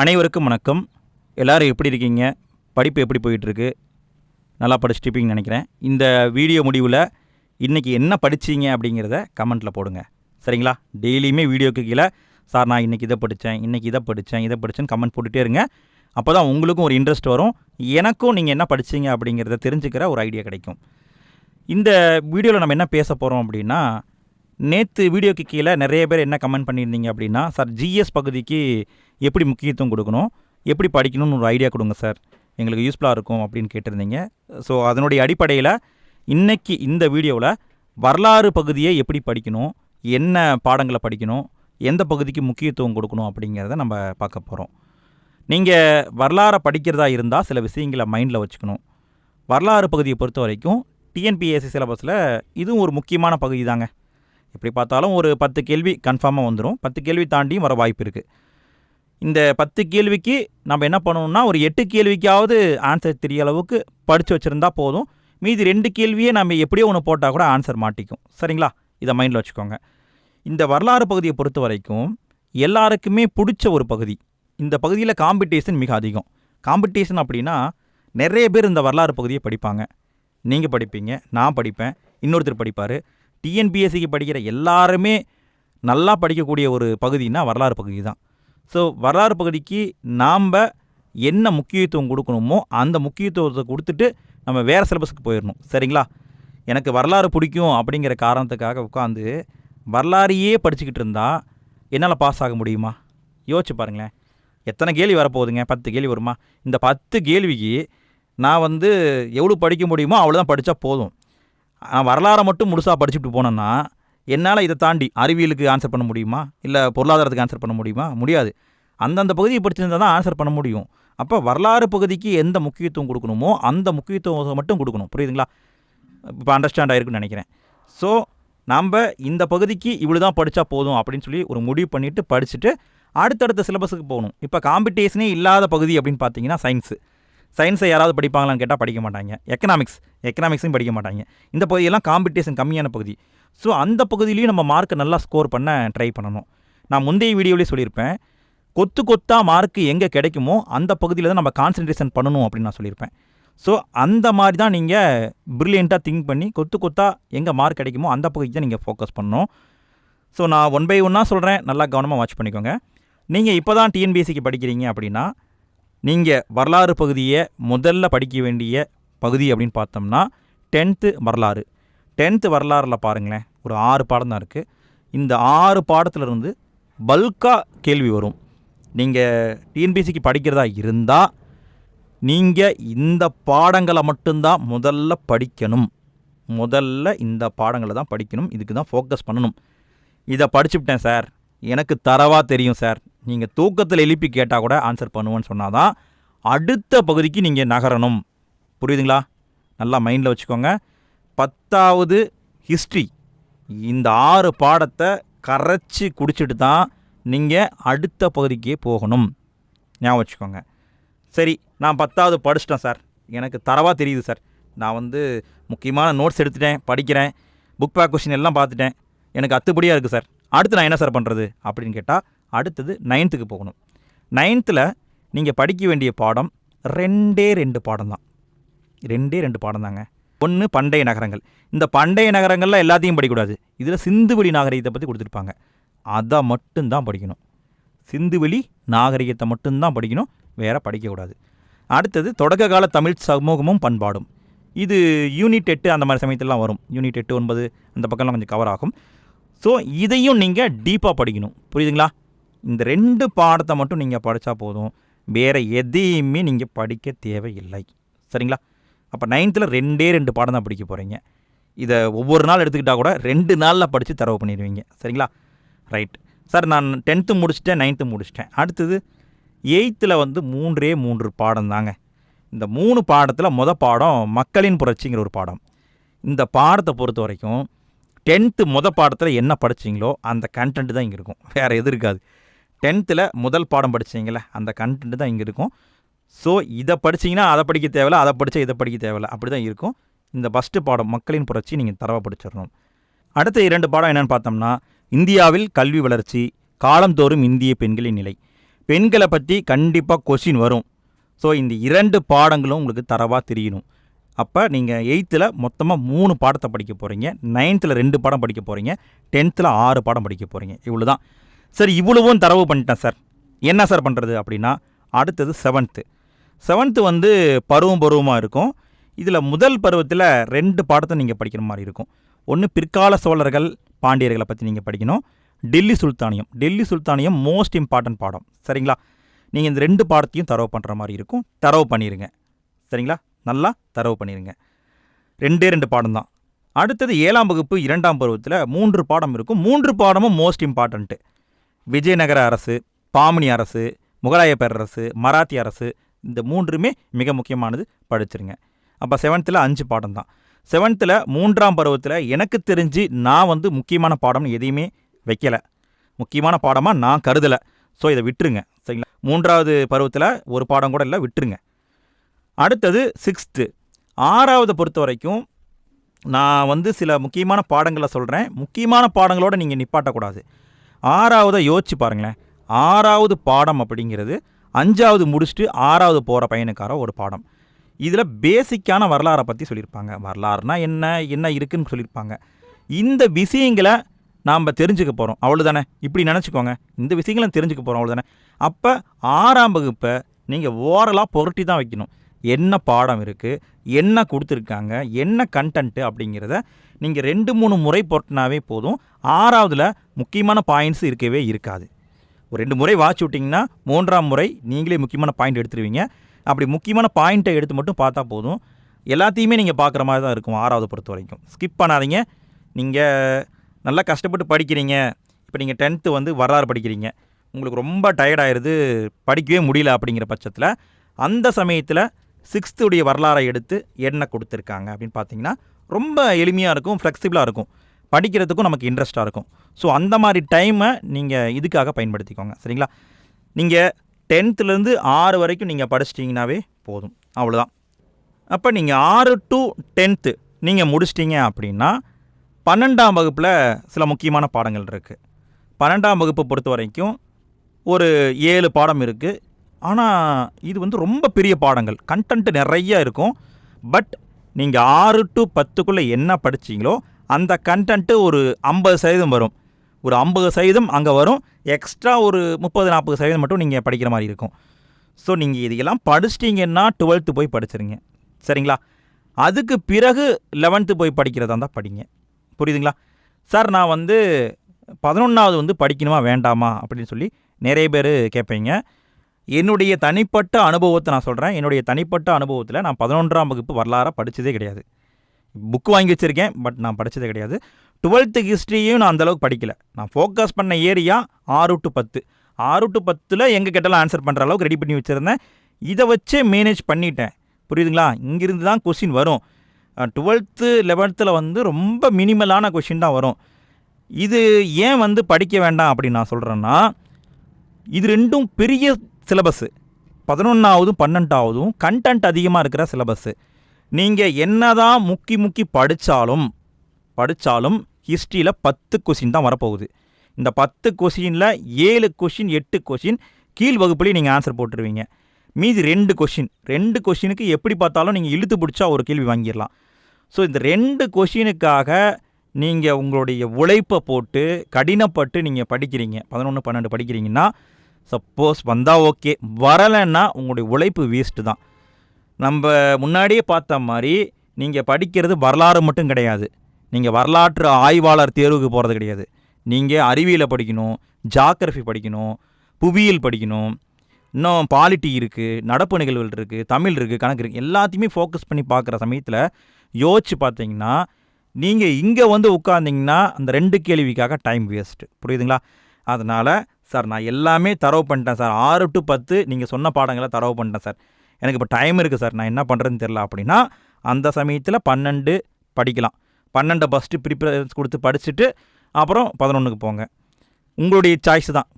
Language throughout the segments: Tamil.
அனைவருக்கும் வணக்கம். எல்லோரும் எப்படி இருக்கீங்க? படிப்பு எப்படி போயிட்டுருக்கு? நல்லா படிச்சுட்டு நினைக்கிறேன். இந்த வீடியோ முடிவில் இன்றைக்கி என்ன படிச்சீங்க அப்படிங்கிறத கமெண்ட்டில் போடுங்க. சரிங்களா? டெய்லியுமே வீடியோக்கு கீழே சார் நான் இன்றைக்கி இதை படித்தேன் இன்றைக்கி இதை படித்தேன் இதை படித்தேன்னு கமெண்ட் போட்டுகிட்டே இருங்க. அப்போ தான் உங்களுக்கும் ஒரு இன்ட்ரெஸ்ட் வரும். எனக்கும் நீங்கள் என்ன படிச்சீங்க அப்படிங்கிறத தெரிஞ்சுக்கிற ஒரு ஐடியா கிடைக்கும். இந்த வீடியோவில் நம்ம என்ன பேச போகிறோம் அப்படின்னா நேற்று வீடியோக்கு கீழே நிறைய பேர் என்ன கமெண்ட் பண்ணியிருந்தீங்க அப்படின்னா சார் ஜிஎஸ் பகுதிக்கு எப்படி முக்கியத்துவம் கொடுக்கணும்? எப்படி படிக்கணும்னு ஒரு ஐடியா கொடுங்க சார். எங்களுக்கு யூஸ்ஃபுல்லாக இருக்கும் அப்படின்னு கேட்டிருந்தீங்க. ஸோ அதனுடைய அடிப்படையில் இன்றைக்கி இந்த வீடியோவில் வரலாறு பகுதியை எப்படி படிக்கணும்? என்ன பாடங்களை படிக்கணும்? எந்த பகுதிக்கு முக்கியத்துவம் கொடுக்கணும்? அப்படிங்கிறத நம்ம பார்க்க போகிறோம் நீங்கள் வரலாறை படிக்கிறதா இருந்தால் சில விஷயங்களை மைண்டில் வச்சுக்கணும். வரலாறு பகுதியை பொறுத்த வரைக்கும் டிஎன்பிஎஸ்சி சிலபஸில் இதுவும் ஒரு முக்கியமான பகுதி தாங்க. எப்படி பார்த்தாலும் ஒரு பத்து கேள்வி கன்ஃபார்மாக வந்துடும் பத்து கேள்வி தாண்டியும் வர வாய்ப்பு இருக்குது இந்த பத்து கேள்விக்கு நம்ம என்ன பண்ணணும்னா ஒரு எட்டு கேள்விக்காவது ஆன்சர் தெரிய அளவுக்கு படித்து வச்சுருந்தா போதும். மீதி ரெண்டு கேள்வியே நம்ம எப்படியோ ஒன்று போட்டால் கூட ஆன்சர் மாட்டிக்கும். சரிங்களா? இதை மைண்டில் வச்சுக்கோங்க. இந்த வரலாறு பகுதியை பொறுத்த வரைக்கும் எல்லாருக்குமே பிடிச்ச ஒரு பகுதி. இந்த பகுதியில் காம்படிஷன் மிக அதிகம். காம்படிஷன் அப்படின்னா நிறைய பேர் இந்த வரலாறு பகுதியை படிப்பாங்க. நீங்கள் படிப்பீங்க நான் படிப்பேன் இன்னொருத்தர் படிப்பார். டிஎன்பிஎஸ்சிக்கு படிக்கிற எல்லாருமே நல்லா படிக்கக்கூடிய ஒரு பகுதினா வரலாறு பகுதி தான். ஸோ வரலாறு பகுதிக்கு நாம் என்ன முக்கியத்துவம் கொடுக்கணுமோ அந்த முக்கியத்துவத்தை கொடுத்துட்டு நம்ம வேறு சிலபஸுக்கு போயிடணும் சரிங்களா? எனக்கு வரலாறு பிடிக்கும் அப்படிங்கிற காரணத்துக்காக உட்காந்து வரலாறையே படிச்சுக்கிட்டு இருந்தால் என்னால் பாஸ் ஆக முடியுமா? யோசிச்சு பாருங்களேன். எத்தனை கேள்வி வரப்போகுதுங்க? பத்து கேள்வி வருமா? இந்த பத்து கேள்விக்கு நான் வந்து எவ்வளோ படிக்க முடியுமோ அவ்வளோதான் படித்தா போதும். வரலாறை மட்டும் முழுசாக படிச்சுட்டு போனேன்னா என்னால் இதை தாண்டி அறிவியலுக்கு ஆன்சர் பண்ண முடியுமா? இல்லை பொருளாதாரத்துக்கு ஆன்சர் பண்ண முடியுமா? முடியாது. அந்தந்த பகுதியை படிச்சிருந்தா தான் ஆன்சர் பண்ண முடியும். அப்போ வரலாறு பகுதிக்கு எந்த முக்கியத்துவம் கொடுக்கணுமோ அந்த முக்கியத்துவம் மட்டும் கொடுக்கணும். புரியுதுங்களா? இப்போ அண்டர்ஸ்டாண்ட் ஆயிருக்குன்னு நினைக்கிறேன். ஸோ நம்ம இந்த பகுதிக்கு இவ்வளோ தான் படித்தா போதும் அப்படின்னு சொல்லி ஒரு முடிவு பண்ணிவிட்டு படிச்சுட்டு அடுத்தடுத்த சிலபஸுக்கு போகணும். இப்போ காம்படிஷனே இல்லாத பகுதி அப்படின்னு பார்த்தீங்கன்னா சயின்ஸு சயின்ஸை யாராவது படிப்பாங்களான்னு கேட்டால் படிக்க மாட்டாங்க. எக்கனாமிக்ஸ் எக்கனாமிக்ஸையும் படிக்க மாட்டாங்க. இந்த பகுதியெல்லாம் காம்படிஷன் கம்மியான பகுதி. ஸோ அந்த பகுதியிலையும் நம்ம மார்க்கை நல்லா ஸ்கோர் பண்ண ட்ரை பண்ணணும். நான் முந்தைய வீடியோலேயே சொல்லியிருப்பேன். கொத்து கொத்தாக மார்க்கு எங்கே கிடைக்குமோ அந்த பகுதியில் தான் நம்ம கான்சன்ட்ரேஷன் பண்ணணும் அப்படின்னு நான் சொல்லியிருப்பேன். ஸோ அந்த மாதிரி தான் நீங்கள் ப்ரில்லியண்ட்டாக திங்க் பண்ணி கொத்து கொத்தாக எங்கே மார்க் கிடைக்குமோ அந்த பகுதிக்கு தான் நீங்கள் ஃபோக்கஸ் பண்ணணும். ஸோ நான் ஒன் பை ஒன்னாக சொல்கிறேன் நல்லா கவனமாக வாட்ச் பண்ணிக்கோங்க. நீங்கள் இப்போ தான் டிஎன்பிஎஸ்சிக்கு படிக்கிறீங்க அப்படின்னா நீங்கள் வரலாறு பகுதியை முதல்ல படிக்க வேண்டிய பகுதி அப்படின்னு பார்த்தோம்னா டென்த்து வரலாறு. டென்த்து வரலாறில் பாருங்களேன் ஒரு ஆறு பாடம் தான் இருக்குது இந்த ஆறு பாடத்துலேருந்து பல்காக கேள்வி வரும். நீங்கள் டிஎன்பிசிக்கு படிக்கிறதா இருந்தால் நீங்கள் இந்த பாடங்களை மட்டும்தான் முதல்ல படிக்கணும். முதல்ல இந்த பாடங்களை தான் படிக்கணும். இதுக்கு தான் ஃபோக்கஸ் பண்ணணும். இதை படிச்சுவிட்டேன் சார். எனக்கு தரவாக தெரியும் சார். நீங்கள் தூக்கத்தில் எழுப்பி கேட்டால் கூட ஆன்சர் பண்ணுவேன்னு சொன்னால் தான் அடுத்த பகுதிக்கு நீங்கள் நகரணும். புரியுதுங்களா? நல்லா மைண்டில் வச்சுக்கோங்க. பத்தாவது ஹிஸ்ட்ரி இந்த ஆறு பாடத்தை கரைச்சி குடிச்சிட்டு தான் நீங்கள் அடுத்த பகுதிக்கே போகணும். ஞாபகம் வச்சுக்கோங்க. சரி நான் பத்தாவது படிச்சிட்டேன் சார். எனக்கு தரவாக தெரியுது சார். நான் வந்து முக்கியமான நோட்ஸ் எடுத்துட்டேன் படிக்கிறேன் புக் பேக் கொஷின் எல்லாம் பார்த்துட்டேன். எனக்கு அத்துப்படியாக இருக்குது சார். அடுத்து நான் என்ன சார் பண்ணுறது அப்படின்னு கேட்டால் அடுத்தது நைன்த்துக்கு போகணும். நைன்த்தில் நீங்கள் படிக்க வேண்டிய பாடம் ரெண்டே ரெண்டு பாடம் தான். ரெண்டே ரெண்டு பாடம் தாங்க. ஒன்று பண்டைய நகரங்கள். இந்த பண்டைய நகரங்களில் எல்லாத்தையும் படிக்கக்கூடாது. இதில் சிந்துவெளி நாகரிகத்தை பற்றி கொடுத்துருப்பாங்க. அதை மட்டும்தான் படிக்கணும். சிந்துவெளி நாகரிகத்தை மட்டும்தான் படிக்கணும். வேறு படிக்கக்கூடாது. அடுத்தது தொடக்க கால தமிழ் சமூகமும் பண்பாடும். இது யூனிட் எட்டு அந்த மாதிரி சமயத்திலலாம் வரும். யூனிட் எட்டு ஒன்பது அந்த பக்கம்லாம் கொஞ்சம் கவர் ஆகும். ஸோ இதையும் நீங்கள் டீப்பாக படிக்கணும். புரியுதுங்களா? இந்த ரெண்டு பாடத்தை மட்டும் நீங்கள் படித்தா போதும். வேறு எதையுமே நீங்கள் படிக்க தேவையில்லை. சரிங்களா? அப்போ நைன்த்தில் ரெண்டே ரெண்டு பாடம் தான் படிக்க போகிறீங்க இதை ஒவ்வொரு நாள் எடுத்துக்கிட்டால் கூட ரெண்டு நாளில் படித்து தரவு பண்ணிடுவீங்க. சரிங்களா? ரைட் சார் நான் டென்த்து முடிச்சிட்டேன் நைன்த்து முடிச்சிட்டேன். அடுத்தது எயித்தில் வந்து மூன்றே மூன்று பாடம் தாங்க. இந்த மூணு பாடத்தில் மொத பாடம் மக்களின் புரட்சிங்கிற ஒரு பாடம். இந்த பாடத்தை பொறுத்த வரைக்கும் டென்த்து மொத பாடத்தில் என்ன படிச்சிங்களோ அந்த கண்டென்ட் தான் இங்கே இருக்கும். வேறு எது இருக்காது. டென்த்தில் முதல் பாடம் படிச்சீங்களே அந்த கண்டென்ட் தான் இங்கே இருக்கும். ஸோ இதை படிச்சீங்கன்னா அதை படிக்க தேவையில்ல அதை படித்தா இதை படிக்க தேவையில்ல. அப்படி தான் இருக்கும். இந்த ஃபஸ்ட்டு பாடம் மக்களின் புரட்சி நீங்கள் தரவாக படிச்சிடணும். அடுத்த இரண்டு பாடம் என்னென்னு பார்த்தோம்னா இந்தியாவில் கல்வி வளர்ச்சி காலந்தோறும் இந்திய பெண்களின் நிலை. பெண்களை பற்றி கண்டிப்பாக கொஷின் வரும். ஸோ இந்த இரண்டு பாடங்களும் உங்களுக்கு தரவாக தெரியணும். அப்போ நீங்கள் எயித்தில் மொத்தமாக மூணு பாடத்தை படிக்க போகிறீங்க நைன்த்தில் ரெண்டு பாடம் படிக்க போகிறீங்க டென்த்தில் ஆறு பாடம் படிக்க போகிறீங்க இவ்வளோ தான் சரி இவ்வளவும் தரவு பண்ணிட்டேன் சார். என்ன சார் பண்ணுறது அப்படின்னா அடுத்தது செவன்த்து செவன்த்து வந்து பருவம் பருவமாக இருக்கும். இதில் முதல் பருவத்தில் ரெண்டு பாடத்தை நீங்கள் படிக்கிற மாதிரி இருக்கும். ஒன்று பிற்கால சோழர்கள் பாண்டியர்களை பற்றி நீங்கள் படிக்கணும். டெல்லி சுல்தானியம். டெல்லி சுல்தானியம் மோஸ்ட் இம்பார்ட்டன்ட் பாடம். சரிங்களா? நீங்கள் இந்த ரெண்டு பாடத்தையும் தரவு பண்ணுற மாதிரி இருக்கும். தரவு பண்ணிடுங்க சரிங்களா? நல்லா தரவு பண்ணிடுங்க ரெண்டே ரெண்டு பாடம் தான். அடுத்தது ஏழாம் வகுப்பு இரண்டாம் பருவத்தில் மூன்று பாடம் இருக்கும். மூன்று பாடமும் மோஸ்ட் இம்பார்ட்டண்ட்டு விஜயநகர அரசு பாமினி அரசு முகலாய பேரரசு மராத்தி அரசு இந்த மூன்றுமே மிக முக்கியமானது படிச்சிருங்க. அப்போ செவன்த்தில் அஞ்சு பாடம் தான். செவன்த்தில் மூன்றாம் பருவத்தில் எனக்கு தெரிஞ்சு நான் வந்து முக்கியமான பாடம்னு எதையுமே வைக்கலை. முக்கியமான பாடமாக நான் கருதலை. ஸோ இதை விட்டுருங்க. சரிங்களா? மூன்றாவது பருவத்தில் ஒரு பாடம் கூட இல்லை விட்டுருங்க. அடுத்தது சிக்ஸ்த்து ஆறாவது பொறுத்த வரைக்கும் நான் வந்து சில முக்கியமான பாடங்களை சொல்கிறேன் முக்கியமான பாடங்களோட நீங்கள் நிப்பாட்டக்கூடாது. ஆறாவதை யோசிச்சு பாருங்களேன். ஆறாவது பாடம் அப்படிங்கிறது அஞ்சாவது முடிச்சுட்டு ஆறாவது போகிற பையனுக்கார ஒரு பாடம். இதில் பேசிக்கான வரலாறை பற்றி சொல்லியிருப்பாங்க. வரலாறுனா என்ன என்ன இருக்குதுன்னு சொல்லியிருப்பாங்க. இந்த விஷயங்களை நாம் தெரிஞ்சுக்க போகிறோம் அவ்வளோதானே இப்படி நினச்சிக்கோங்க. இந்த விஷயங்களை தெரிஞ்சுக்க போகிறோம் அவ்வளோதானே அப்போ ஆறாம் வகுப்பை நீங்கள் ஓரலாக புரட்டி தான் வைக்கணும். என்ன பாடம் இருக்குது என்ன கொடுத்துருக்காங்க என்ன கண்டென்ட்டு அப்படிங்கிறத நீங்கள் ரெண்டு மூணு முறை போட்டினாவே போதும். ஆறாவதுல முக்கியமான பாயிண்ட்ஸ் இருக்கவே இருக்காது. ஒரு ரெண்டு முறை வாட்ச் விட்டிங்கன்னா மூன்றாம் முறை நீங்களே முக்கியமான பாயிண்ட் எடுத்துருவீங்க. அப்படி முக்கியமான பாயிண்ட்டை எடுத்து மட்டும் பார்த்தா போதும். எல்லாத்தையுமே நீங்கள் பார்க்குற மாதிரி தான் இருக்கும் ஆறாவது பொறுத்த வரைக்கும். ஸ்கிப் பண்ணாதீங்க. நீங்கள் நல்லா கஷ்டப்பட்டு படிக்கிறீங்க. இப்போ நீங்கள் டென்த்து வந்து வரலாறு படிக்கிறீங்க. உங்களுக்கு ரொம்ப டயர்டாயிருது படிக்கவே முடியல அப்படிங்கிற பட்சத்தில் அந்த சமயத்தில் சிக்ஸ்த்துடைய வரலாறை எடுத்து என்ன கொடுத்துருக்காங்க அப்படின்னு பார்த்தீங்கன்னா ரொம்ப எளிமையாக இருக்கும் ஃப்ளெக்சிபிளாக இருக்கும். படிக்கிறதுக்கும் நமக்கு இன்ட்ரெஸ்ட்டாக இருக்கும். ஸோ அந்த மாதிரி டைமை நீங்கள் இதுக்காக பயன்படுத்திக்கோங்க. சரிங்களா? நீங்கள் டென்த்துலேருந்து ஆறு வரைக்கும் நீங்கள் படிச்சிட்டிங்கனாவே போதும். அவ்வளோதான் அப்போ நீங்கள் ஆறு டு டென்த்து நீங்கள் முடிச்சிட்டிங்க அப்படின்னா பன்னெண்டாம் வகுப்பில் சில முக்கியமான பாடங்கள் இருக்குது பன்னெண்டாம் வகுப்பை பொறுத்த வரைக்கும் ஒரு ஏழு பாடம் இருக்குது ஆனால் இது வந்து ரொம்ப பெரிய பாடங்கள். கண்டென்ட் நிறைய இருக்கும். பட் நீங்கள் ஆறு டு பத்துக்குள்ளே என்ன படிச்சீங்களோ அந்த கண்டென்ட்டு ஒரு ஐம்பது சதவீதம் வரும். ஒரு ஐம்பது சதவீதம் அங்கே வரும். எக்ஸ்ட்ரா ஒரு முப்பது நாற்பது சதவீதம் மட்டும் நீங்கள் படிக்கிற மாதிரி இருக்கும். ஸோ நீங்கள் இதையெல்லாம் படிச்சிட்டிங்கன்னா டுவெல்த்து போய் படிச்சிருங்க. சரிங்களா? அதுக்கு பிறகு லெவன்த்து போய் படிக்கிறதா இருந்தால் படிங்க. புரியுதுங்களா? சார் நான் வந்து பதினொன்றாவது வந்து படிக்கணுமா வேண்டாமா அப்படின்னு சொல்லி நிறைய பேர் கேட்பீங்க. என்னுடைய தனிப்பட்ட அனுபவத்தை நான் சொல்கிறேன் என்னுடைய தனிப்பட்ட அனுபவத்தில் நான் பதினொன்றாம் வகுப்பு வரலாறாக படித்ததே கிடையாது. புக் வாங்கி வச்சுருக்கேன் பட் நான் படித்ததே கிடையாது. டுவெல்த்து ஹிஸ்ட்ரியும் நான் அந்தளவுக்கு படிக்கல. நான் ஃபோக்கஸ் பண்ண ஏரியா ஆறு டு பத்து. ஆறு டு பத்தில் எங்கே கேட்டாலும் ஆன்சர் பண்ணுற அளவுக்கு ரெடி பண்ணி வச்சுருந்தேன். இதை வச்சே மேனேஜ் பண்ணிட்டேன். புரியுதுங்களா? இங்கிருந்து தான் கொஷின் வரும். டுவெல்த்து லெவன்த்தில் வந்து ரொம்ப மினிமலான கொஷின் தான் வரும். இது ஏன் வந்து படிக்க வேண்டாம் அப்படின்னு நான் சொல்கிறேன்னா இது ரெண்டும் பெரிய சிலபஸ்ஸு பதினொன்றாவதும் பன்னெண்டாவதும் கண்டென்ட் அதிகமாக இருக்கிற சிலபஸ்ஸு நீங்கள் என்ன தான் முக்கி முக்கி படித்தாலும் படித்தாலும் ஹிஸ்ட்ரியில் பத்து கொஷின் தான் வரப்போகுது. இந்த பத்து கொஷினில் ஏழு கொஷின் எட்டு கொஷின் கீழ் வகுப்புலேயும் நீங்கள் ஆன்சர் போட்டுருவீங்க. மீதி ரெண்டு கொஷின் ரெண்டு கொஷினுக்கு எப்படி பார்த்தாலும் நீங்கள் இழுத்து பிடிச்சா ஒரு கேள்வி வாங்கிடலாம். ஸோ இந்த ரெண்டு கொஷினுக்காக நீங்கள் உங்களுடைய உழைப்பை போட்டு கடினப்பட்டு நீங்கள் படிக்கிறீங்க பதினொன்று பன்னெண்டு படிக்கிறீங்கன்னா சப்போஸ் வந்தால் ஓகே வரலைன்னா உங்களுடைய உழைப்பு வேஸ்ட்டு தான். நம்ம முன்னாடியே பார்த்த மாதிரி நீங்கள் படிக்கிறது வரலாறு மட்டும் கிடையாது. நீங்கள் வரலாற்று ஆய்வாளர் தேர்வுக்கு போகிறது கிடையாது. நீங்கள் அறிவியலை படிக்கணும் ஜாகிரஃபி படிக்கணும் புவியியல் படிக்கணும். இன்னும் பாலிட்டி இருக்குது நடப்பு நிகழ்வுகள் இருக்குது தமிழ் இருக்குது கணக்கு இருக்குது எல்லாத்தையுமே ஃபோக்கஸ் பண்ணி பார்க்குற சமயத்தில் யோசிச்சு பார்த்தீங்கன்னா நீங்கள் இங்கே வந்து உட்காந்திங்கன்னா அந்த ரெண்டு கேள்விக்காக டைம் வேஸ்ட்டு புரியுதுங்களா? அதனால் சார் நான் எல்லாமே தரவு பண்ணிட்டேன் சார். ஆறு டு பத்து நீங்கள் சொன்ன பாடங்களை தரவு பண்ணிட்டேன் சார். எனக்கு இப்போ டைம் இருக்குது சார். நான் என்ன பண்ணுறதுன்னு தெரில அப்படின்னா அந்த சமயத்தில் பன்னெண்டு படிக்கலாம். பன்னெண்டை ஃபஸ்ட்டு ப்ரிப்பரன்ஸ் கொடுத்து படிச்சுட்டு அப்புறம் பதினொன்றுக்கு போங்க. உங்களுடைய சாய்ஸ் தான்.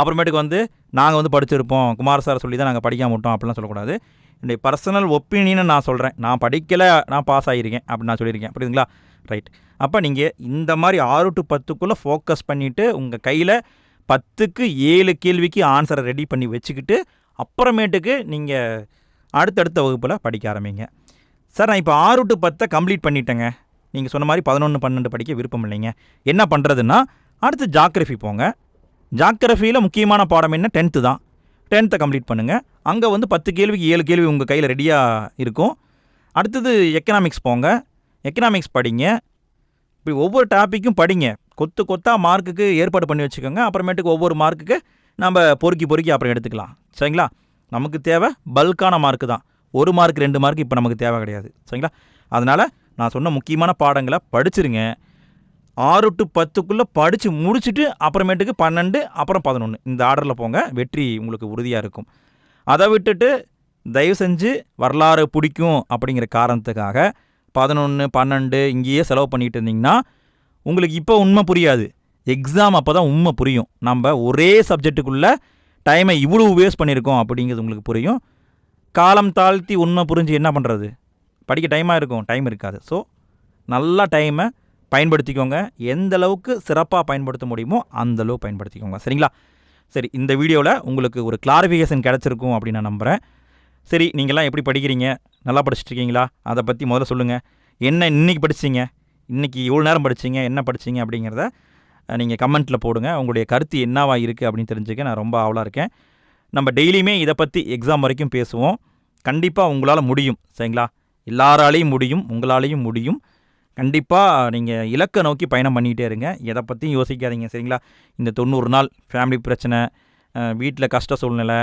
அப்புறமேட்டுக்கு வந்து நாங்கள் வந்து படிச்சிருப்போம். குமார் சார் சொல்லி தான் நாங்கள் படிக்காம விட்டோம் அப்படிலாம் சொல்லக்கூடாது. என்னுடைய பர்சனல் ஒப்பீனியனை நான் சொல்கிறேன் நான் படிக்கலை நான் பாஸ் ஆகியிருக்கேன் அப்படின்னு நான் சொல்லியிருக்கேன். புரியுதுங்களா? ரைட் அப்போ நீங்கள் இந்த மாதிரி ஆறு டு பத்துக்குள்ளே ஃபோக்கஸ் பண்ணிவிட்டு உங்கள் கையில் பத்துக்கு ஏழு கேள்விக்கு ஆன்சரை ரெடி பண்ணி வச்சுக்கிட்டு அப்புறமேட்டுக்கு நீங்கள் அடுத்தடுத்த வகுப்பில் படிக்க ஆரம்பிங்க. சார் நான் இப்போ ஆறு டு பத்தை கம்ப்ளீட் பண்ணிட்டேங்க. நீங்கள் சொன்ன மாதிரி பதினொன்று பன்னெண்டு படிக்க விருப்பம் இல்லைங்க. என்ன பண்ணுறதுன்னா அடுத்து ஜாக்ரஃபி போங்க. ஜாக்ரஃபியில் முக்கியமான பாடம் என்ன? டென்த்து தான். டென்த்தை கம்ப்ளீட் பண்ணுங்கள் அங்கே வந்து பத்து கேள்விக்கு ஏழு கேள்வி உங்கள் கையில் ரெடியாக இருக்கும். அடுத்தது எக்கனாமிக்ஸ் போங்க. எக்கனாமிக்ஸ் படிங்க. இப்படி ஒவ்வொரு டாப்பிக்கும் படிங்க. கொத்து கொத்தா மார்க்குக்கு ஏற்பாடு பண்ணி வச்சுக்கோங்க. அப்புறமேட்டுக்கு ஒவ்வொரு மார்க்குக்கு நம்ம பொறுக்கி பொறுக்கி அப்புறம் எடுத்துக்கலாம். சரிங்களா? நமக்கு தேவை பல்கான மார்க்கு தான். ஒரு மார்க் ரெண்டு மார்க் இப்போ நமக்கு தேவை கிடையாது. சரிங்களா? அதனால் நான் சொன்ன முக்கியமான பாடங்களை படிச்சிருங்க. ஆறு டு பத்துக்குள்ளே படித்து முடிச்சுட்டு அப்புறமேட்டுக்கு பன்னெண்டு அப்புறம் பதினொன்று இந்த ஆர்டரில் போங்க. வெற்றி உங்களுக்கு உறுதியாக இருக்கும். அதை விட்டுட்டு தயவு செஞ்சு வரலாறு பிடிக்கும் அப்படிங்கிற காரணத்துக்காக பதினொன்று பன்னெண்டு இங்கேயே செலவு பண்ணிகிட்டு இருந்தீங்கன்னா உங்களுக்கு இப்போ உண்மை புரியாது. எக்ஸாம் அப்போ தான் உண்மை புரியும். நம்ம ஒரே சப்ஜெக்ட்டுக்குள்ளே டைமை இவ்வளோ வேஸ்ட் பண்ணியிருக்கோம் அப்படிங்கிறது உங்களுக்கு புரியும். காலம் தாழ்த்தி உண்மை புரிஞ்சு என்ன பண்ணுறது படிக்க டைமாக இருக்கும். டைம் இருக்காது. ஸோ நல்லா டைமை பயன்படுத்திக்கோங்க. எந்த அளவுக்கு சிறப்பாக பயன்படுத்த முடியுமோ அந்த அளவு பயன்படுத்திக்கோங்க. சரிங்களா? சரி இந்த வீடியோவில் உங்களுக்கு ஒரு கிளாரிஃபிகேஷன் கிடச்சிருக்கும் அப்படின்னு நான் நம்புகிறேன் சரி நீங்கள்லாம் எப்படி படிக்கிறீங்க? நல்லா படிச்சிட்டு இருக்கீங்களா? அதை பற்றி முதல்ல சொல்லுங்கள் என்ன இன்னைக்கு படிச்சீங்க? இன்றைக்கி இவ்வளோ நேரம் படிச்சீங்க என்ன படிச்சீங்க அப்படிங்கிறத நீங்கள் கமெண்ட்டில் போடுங்க. உங்களுடைய கருத்து என்னவா இருக்குது அப்படின்னு தெரிஞ்சுக்க நான் ரொம்ப ஆவலாக இருக்கேன். நம்ம டெய்லியுமே இதை பற்றி எக்ஸாம் வரைக்கும் பேசுவோம். கண்டிப்பாக உங்களால் முடியும் சரிங்களா? எல்லாராலையும் முடியும் உங்களாலேயும் முடியும். கண்டிப்பாக நீங்கள் இலக்கை நோக்கி பயணம் பண்ணிக்கிட்டே இருங்க. எதை பற்றியும் யோசிக்காதீங்க சரிங்களா? இந்த தொண்ணூறு நாள் ஃபேமிலி பிரச்சனை வீட்டில் கஷ்ட சூழ்நிலை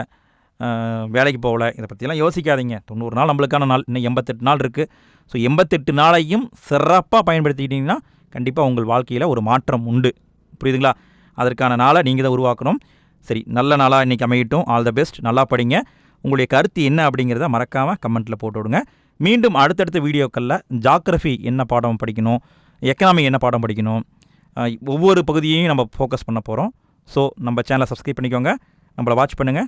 வேலைக்கு போகல இதை பற்றியெல்லாம் யோசிக்காதீங்க. தொண்ணூறு நாள் நம்மளுக்கான நாள். இன்னும் எண்பத்தெட்டு நாள் இருக்குது ஸோ எண்பத்தெட்டு நாளையும் சிறப்பாக பயன்படுத்திக்கிட்டிங்கன்னா கண்டிப்பாக உங்கள் வாழ்க்கையில் ஒரு மாற்றம் உண்டு. புரியுதுங்களா? அதற்கான நாளை நீங்கள் தான் உருவாக்கணும். சரி நல்ல நாளாக இன்றைக்கி அமையட்டும். ஆல் த பெஸ்ட் நல்லா படிங்க. உங்களுடைய கருத்து என்ன அப்படிங்கிறத மறக்காமல் கமெண்ட்டில் போட்டு விடுங்க. மீண்டும் அடுத்தடுத்த வீடியோக்களில் ஜாக்ரஃபி என்ன பாடம் படிக்கணும் எக்கனாமி என்ன பாடம் படிக்கணும் ஒவ்வொரு பகுதியையும் நம்ம ஃபோக்கஸ் பண்ண போகிறோம் ஸோ நம்ம சேனலை சப்ஸ்கிரைப் பண்ணிக்கோங்க. நம்மளை வாட்ச் பண்ணுங்கள்